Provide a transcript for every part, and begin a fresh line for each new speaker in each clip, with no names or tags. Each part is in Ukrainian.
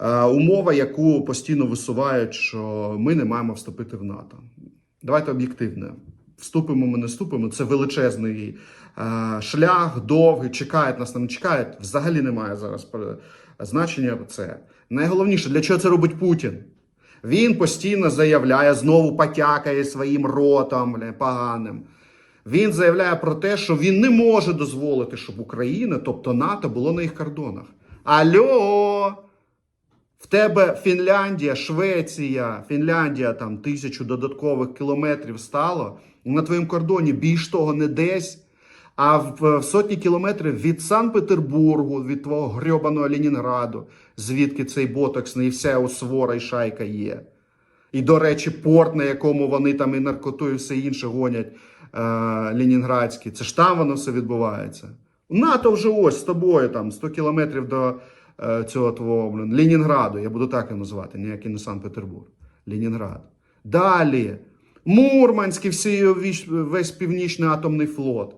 Е, умова, яку постійно висувають, що ми не маємо вступити в НАТО. Давайте об'єктивно. Вступимо, ми не вступимо. Це величезний е, шлях, довгий, чекають нас, не чекають. Взагалі немає зараз значення це. Найголовніше, для чого це робить Путін? Він постійно заявляє, знову потякає своїм ротом поганим. Він заявляє про те, що він не може дозволити, щоб Україна, тобто НАТО, було на їх кордонах. Альо! В тебе Фінляндія, Швеція, Фінляндія там тисячу додаткових кілометрів стало. На твоєму кордоні більш того не десь, а в, в сотні кілометрів від Санкт-Петербургу, від твого грьобаного Ленінграду, звідки цей ботоксний і вся освора і шайка є. І, до речі, порт, на якому вони там і наркоту, і все інше гонять е, Ленінградський. Це ж там воно все відбувається. НАТО вже ось з тобою там 100 кілометрів до цього твого блин, Ленінграду. Я буду так його називати, ніякий не Санкт-Петербург. Ленінград. Далі. Мурманський, всі, весь, північний атомний флот.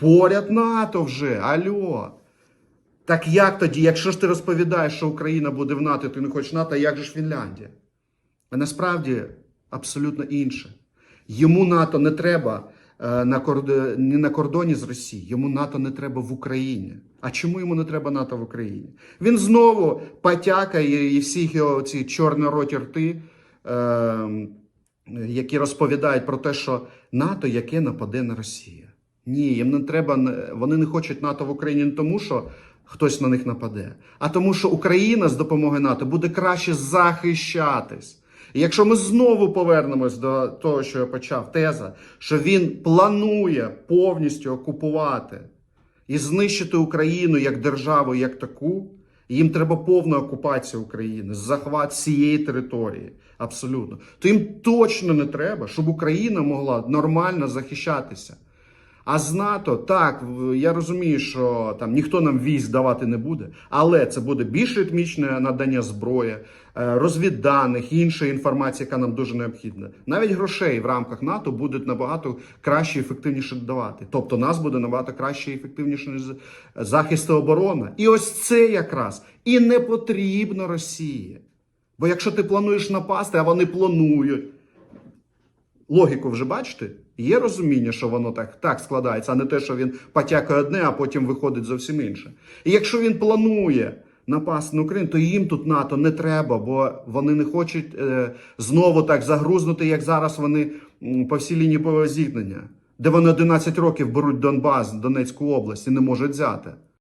Поряд НАТО вже. Альо. Так як тоді, якщо ж ти розповідаєш, що Україна буде в НАТО, ти не хочеш НАТО, як же ж Фінляндія? А насправді абсолютно інше. Йому НАТО не треба е, на корд... не на кордоні з Росією, йому НАТО не треба в Україні. А чому йому не треба НАТО в Україні? Він знову потякає і всі його ці чорнороті рти, е, які розповідають про те, що НАТО яке нападе на Росію. Ні, їм не треба, вони не хочуть НАТО в Україні не тому, що хтось на них нападе, а тому, що Україна з допомогою НАТО буде краще захищатись. І якщо ми знову повернемось до того, що я почав, теза, що він планує повністю окупувати і знищити Україну як державу, як таку, їм треба повна окупація України, захват цієї території. Абсолютно. То їм точно не треба, щоб Україна могла нормально захищатися. А з НАТО, так, я розумію, що там ніхто нам військ давати не буде, але це буде більш ритмічне надання зброї, е, розвідданих, іншої інформації, яка нам дуже необхідна. Навіть грошей в рамках НАТО будуть набагато краще і ефективніше давати. Тобто нас буде набагато краще і ефективніше захист і оборона. І ось це якраз і не потрібно Росії. Бо якщо ти плануєш напасти, а вони планують, логіку вже бачите? Є розуміння, що воно так, так складається, а не те, що він потякає одне, а потім виходить зовсім інше. І якщо він планує напасти на Україну, то їм тут НАТО не треба, бо вони не хочуть е, знову так загрузнути, як зараз вони по всій лінії зіткнення, де вони 11 років беруть Донбас, Донецьку область і не можуть взяти.